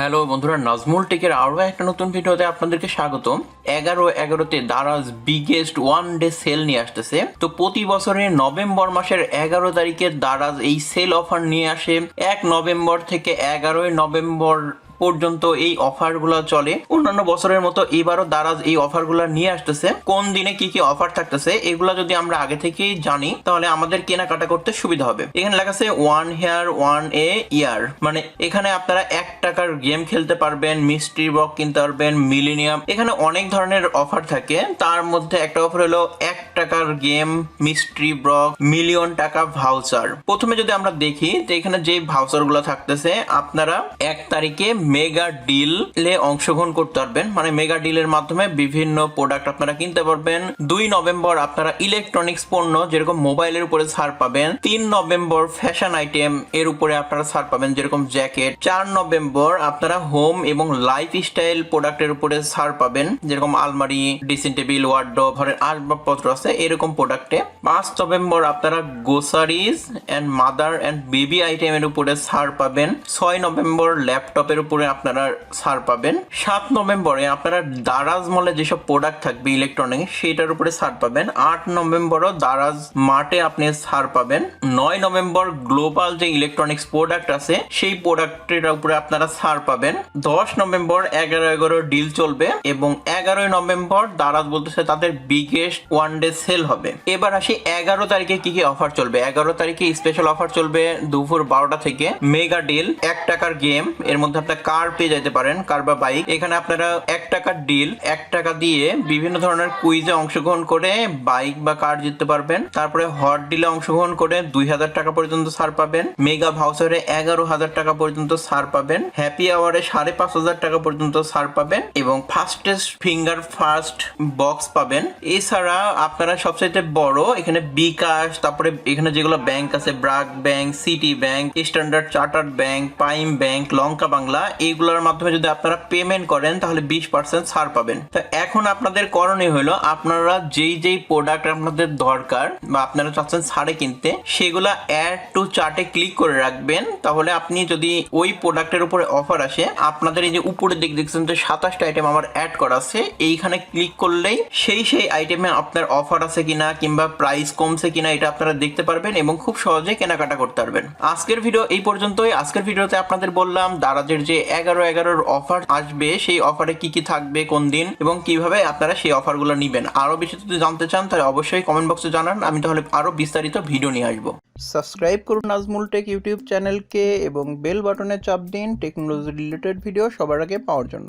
Hello বন্ধুরা, নাজমুল টেকের আরও একটা নতুন ভিডিওতে আপনাদেরকে স্বাগতম। এগারো এগারোতে Daraz biggest one day sale নিয়ে আসতেছে। তো প্রতি বছরে নভেম্বর মাসের এগারো তারিখে দারাজ এই সেল অফার নিয়ে আসে। এক নভেম্বর থেকে এগারোই নভেম্বর পর্যন্ত এই অফারগুলো চলে। অন্যান্য বছরের মতো এবারও দারাজ এই অফারগুলো নিয়ে আসতেছে। কোন দিনে কি কি অফার থাকতেছে, এগুলো যদি আমরা আগে থেকেই জানি, তাহলে আমাদের কেনাকাটা করতে সুবিধা হবে। এখানে লেখা আছে one here one a year মানে এখানে আপনারা এক টাকার গেম খেলতে পারবেন মিস্ট্রি বক কিনতে পারবেন, মিলিনিয়াম। এখানে অনেক ধরনের অফার থাকে। তার মধ্যে একটা অফার হলো, এক টাকার গেম মিস্ট্রি ব্লক মিলিয়ন টাকা ভাউচার। প্রথমে যদি আমরা দেখি, তো এখানে যে ভাউচারগুলো থাকতেছে, আপনারা এক তারিখে মেগা ডিলে অংশগ্রহণ করতে পারবেন। মানে মেগা ডিলের মাধ্যমে বিভিন্ন প্রোডাক্ট আপনারা কিনতে পারবেন। দুই নভেম্বর আপনারা ইলেকট্রনিক্স পণ্য, যেরকম মোবাইলের উপরে ছাড় পাবেন। তিন নভেম্বর ফ্যাশন আইটেম এর উপরে আপনারা ছাড় পাবেন, যেরকম জ্যাকেট চার নভেম্বর আপনারা হোম এবং লাইফ স্টাইল প্রোডাক্টের উপরে ছাড় পাবেন, যেরকম আলমারি ড্রেসিং টেবিল ওয়ার্ড্রপ ঘরের আসবাবপত্র আছে, এরকম প্রোডাক্টে পাঁচ নভেম্বর আপনারা groceries and mother and baby আইটেমের উপরে ছাড় পাবেন। ছয় নভেম্বর ল্যাপটপের উপরে আপনারা ছাড় পাবেন। সাত নভেম্বরে আপনারা দারাজ মলে যেসব প্রোডাক্ট থাকবে ইলেকট্রনিক সেটার উপরে ছাড় পাবেন। আট নভেম্বরও দারাজ মার্টে আপনি ছাড় পাবেন। নয় নভেম্বর গ্লোবাল যে ইলেকট্রনিক্স প্রোডাক্ট আছে, সেই প্রোডাক্টের উপরে আপনারা ছাড় পাবেন। দশ নভেম্বর এগারো এগারো ডিল চলবে এবং এগারোই নভেম্বর দারাজ বলতেছে তাদের বিগেস্ট ওয়ান ডে সেল হবে। এবার আসি এগারো তারিখে কি কি অফার চলবে। এগারো তারিখে স্পেশাল অফার চলবে দুপুর বারোটা থেকে। মেগা ডিল এক টাকার গেম এর মধ্যে আপনার কার পেয়ে যেতে পারেন কার বা বাইক এখানে আপনারা এক টাকার ডিল এক টাকা দিয়ে বিভিন্ন ধরনের কুইজে অংশগ্রহণ করে বাইক বা কার জিততে পারবেন। তারপরে হট ডিলে অংশগ্রহণ করে দুই হাজার টাকা পর্যন্ত ছাড় পাবেন। মেগা ভাউচারে এগারো হাজার টাকা পর্যন্ত ছাড় পাবেন। হ্যাপি আওয়ারে সাড়ে পাঁচ হাজার টাকা পর্যন্ত ছাড় পাবেন এবং ফাস্টেস্ট ফিঙ্গার ফার্স্ট বক্স পাবেন। এছাড়া আপনারা সবচাইতে বড় এখানে বিকাশ, তারপরে এখানে যেগুলো ব্যাংক আছে BRAC bank city bank standard chartered bank prime bank Lanka Bangla এইগুলোর মাধ্যমে যদি আপনারা পেমেন্ট করেন, তাহলে বিশ পার্সেন্ট ছাড় পাবেন। তো এখন আপনাদের করণীয় হলো, আপনারা যেই যেই প্রোডাক্ট আপনাদের দরকার বা আপনারা চাচ্ছেন ছাড়ে কিনতে, সেগুলা অ্যাড টু চার্টে ক্লিক করে রাখবেন। তাহলে আপনি যদি ওই প্রোডাক্টের উপরে অফার আসে, আপনাদের এই যে উপরের দিক দেখছেন যে সাতাশটা আইটেম আমার অ্যাড করা আছে, এইখানে ক্লিক করলেই সেই সেই আইটেমে আপনার অফার আছে কিনা কিংবা প্রাইস কমছে কিনা এটা আপনারা দেখতে পারবেন এবং খুব সহজে কেনাকাটা করতে পারবেন। আজকের ভিডিও এই পর্যন্তই। আজকের ভিডিওতে আপনাদের বললাম, দারাজের যে এগারো এগারোর অফার আসবে, সেই অফারে কি কি থাকবে, কোন দিন এবং কীভাবে আপনারা সেই অফারগুলো নেবেন। আরও বেশি যদি জানতে চান, তাহলে অবশ্যই কমেন্ট বক্সে জানান। আমি তাহলে আরও বিস্তারিত ভিডিও নিয়ে আসব। সাবস্ক্রাইব করুন নাজমুল টেক ইউটিউব চ্যানেলকে এবং বেল বাটনে চাপ দিন টেকনোলজি রিলেটেড ভিডিও সবার আগে পাওয়ার জন্য।